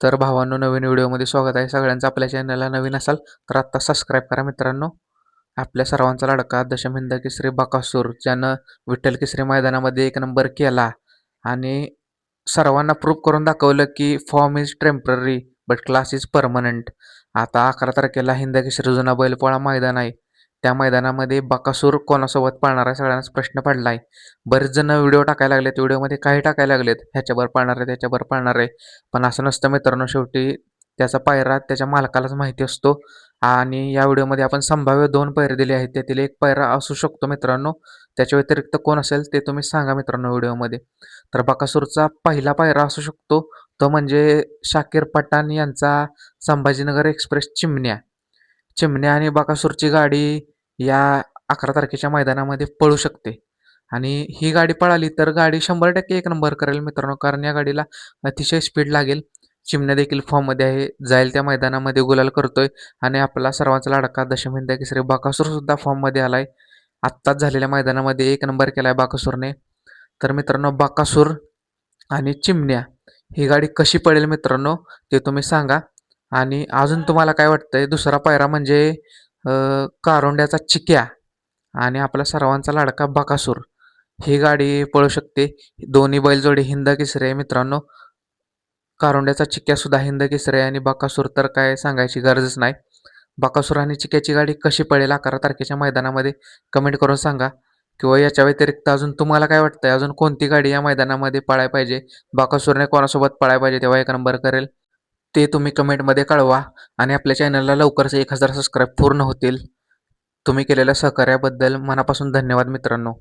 तर भावांनो नवीन व्हिडिओमध्ये स्वागत आहे. सगळ्यांचं आपल्या चॅनलला नवीन असाल तर आत्ता सबस्क्राईब करा मित्रांनो. आपल्या सर्वांचा लाडका दशमिंद केसरी बकासूर ज्यानं विठ्ठल केसरी मैदानामध्ये एक नंबर केला. आणि सर्वांना प्रूफ करून दाखवलं की form is temporary but class is permanent आता अकरा तारखेला हिंद केसरी जुना बैलपोळा मैदान आहे. त्या मैदानामध्ये बकासूर कोणासोबत पाळणार आहे सगळ्यांनाच प्रश्न पडला आहे बरेच जण व्हिडिओ टाकायला लागलेत व्हिडिओमध्ये काही टाकायला लागलेत. ह्याच्यावर पाळणार आहे त्याच्यावर पाळणार आहे. पण असं नसतं मित्रांनो शेवटी त्याचा पायरा त्याच्या मालकालाच माहिती असतो. आणि या व्हिडिओमध्ये आपण संभाव्य दोन पायरे दिले आहेत. त्यातील एक पायरा असू शकतो मित्रांनो त्याच्या व्यतिरिक्त कोण असेल ते तुम्ही सांगा मित्रांनो व्हिडिओमध्ये. तर बकासूरचा पहिला पायरा असू शकतो तो म्हणजे शाकीर पठाण यांचा संभाजीनगर एक्सप्रेस चिमण्या. चिमण्या आणि बकासूरची गाडी या अकरा तारखेच्या मैदानामध्ये पळू शकते. आणि ही गाडी पळाली तर गाडी शंभर टक्के एक नंबर करेल मित्रांनो कारण या गाडीला अतिशय स्पीड लागेल. चिमण्या देखील फॉर्ममध्ये आहे जाईल त्या मैदानामध्ये गुलाल करतोय. आणि आपला सर्वांचा लाडका दशमिंद्या केसरी बाकासूर सुद्धा फॉर्ममध्ये आलाय. आत्ताच झालेल्या मैदानामध्ये एक नंबर केलाय बाकासूरने. तर मित्रांनो बाकासूर आणि चिमण्या ही गाडी कशी पडेल मित्रांनो ते तुम्ही सांगा. आणि अजून तुम्हाला काय वाटतंय? दुसरा पायरा म्हणजे कारोंड्याचा चिक्या आणि आपला सर्वांचा लाडका बाकासूर. ही गाडी पळू शकते. दोन्ही बैलजोडी हिंद किसरे आहे मित्रांनो. कारोंड्याचा चिक्क्यासुद्धा हिंद किसरे आहे आणि बकासूर तर काय सांगायची गरजच नाही. बकासूर आणि चिक्याची गाडी कशी पळेल अकरा तारखेच्या मैदानामध्ये कमेंट करून सांगा. किंवा याच्या व्यतिरिक्त अजून तुम्हाला काय वाटतंय? अजून कोणती गाडी या मैदानामध्ये पळायला पाहिजे? बाकासूरने कोणासोबत पळायला पाहिजे तेव्हा एक नंबर करेल. ते तुम्ही कमेंटमध्ये कळवा आणि आपल्या चॅनलला लवकरच एक हजार सबस्क्राईब पूर्ण होतील. तुम्ही केलेल्या सहकार्याबद्दल मनापासून धन्यवाद मित्रांनो.